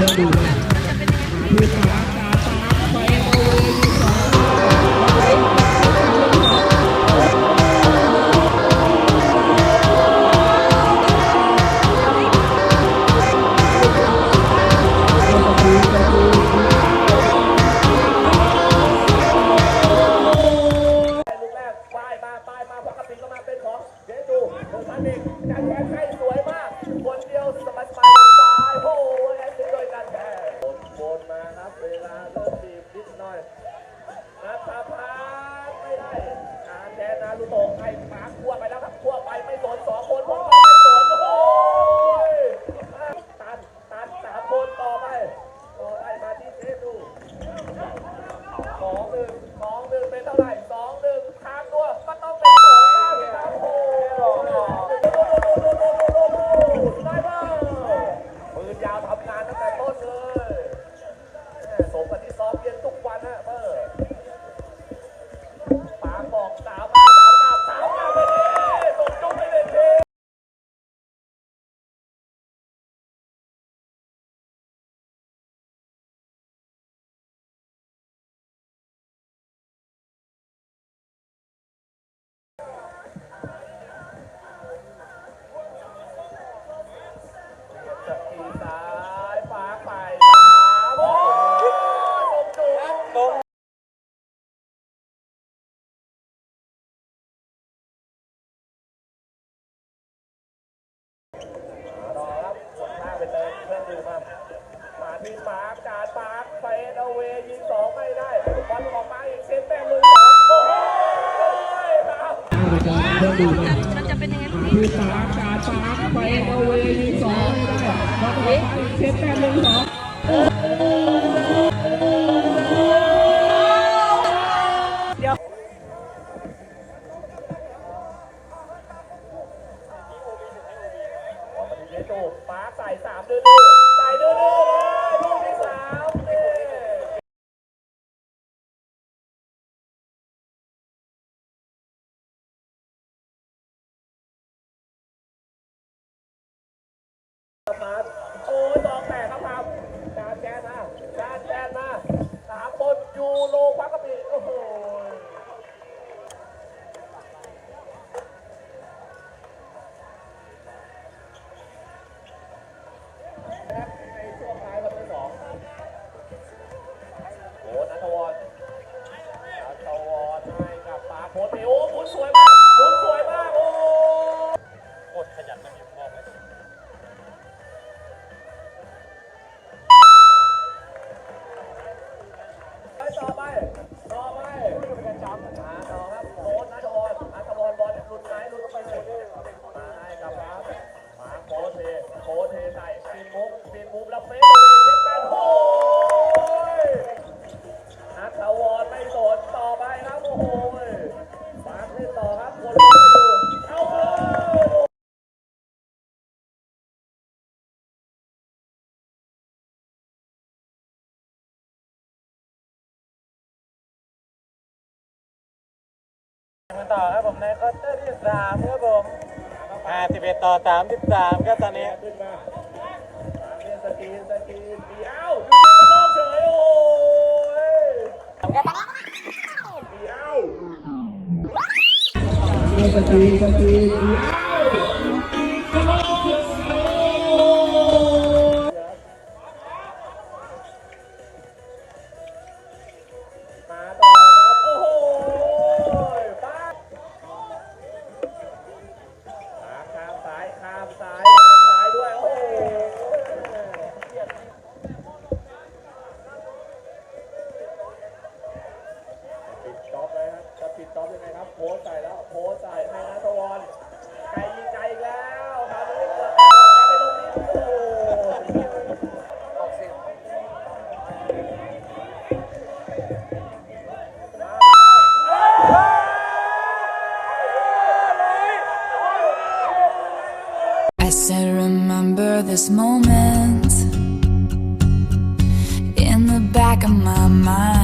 ต้องดูด้วย ลูกโตะให้หมาคั่วไปแล้วครับคั่วไปไม่สนสองคนผมไม่สนโอ้ยตันตันสามคนต่อไปโอไอ้มาที่เซตดูสองหนึ่งสองหนึ่งเป็นเท่าไหร่สองหนึ่งทางตัวก็ต้องเป็นสองได้ครับโอ้โหโดโดโดโดโดโดได้บ้างปืนยาวทำงานตั้งแต่ต้นเลย ดูเป้สามสามไปเอาเวยีสองได้ไปเซตแต้มหนึ่งสองโอ้โหป้าใส่สามดื้อ กันต่อครับผมในคอร์เตอร์ที่3ามครับผม51ต่อ33ครับตอนนี้ตีตีตีเอ้าตีเอ้าตีเอ้า this moment in the back of my mind.